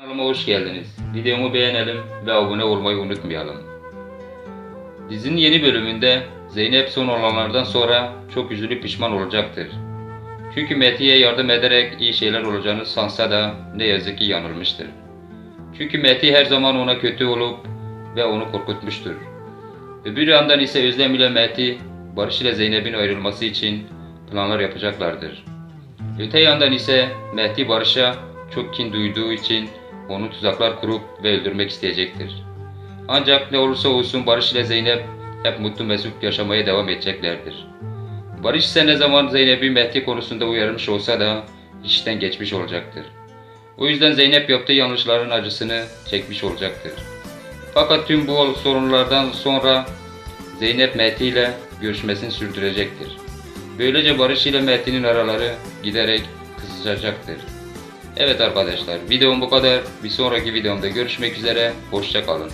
Kanalıma hoş geldiniz. Videomu beğenelim ve abone olmayı unutmayalım. Dizinin yeni bölümünde Zeynep son olanlardan sonra çok üzülüp pişman olacaktır. Çünkü Mehdi'ye yardım ederek iyi şeyler olacağını sansa da ne yazık ki yanılmıştır. Çünkü Mehdi her zaman ona kötü olup ve onu korkutmuştur. Öbür yandan ise Özlem ile Mehdi Barış ile Zeynep'in ayrılması için planlar yapacaklardır. Öte yandan ise Mehdi Barış'a çok kin duyduğu için onu tuzaklar kurup ve öldürmek isteyecektir. Ancak ne olursa olsun Barış ile Zeynep hep mutlu mesut yaşamaya devam edeceklerdir. Barış ise ne zaman Zeynep'i Mehdi konusunda uyarmış olsa da işten geçmiş olacaktır. O yüzden Zeynep yaptığı yanlışların acısını çekmiş olacaktır. Fakat tüm bu sorunlardan sonra Zeynep Mehdi ile görüşmesini sürdürecektir. Böylece Barış ile Mehdi'nin araları giderek kızacaktır. Evet arkadaşlar videom bu kadar. Bir sonraki videomda görüşmek üzere. Hoşça kalın.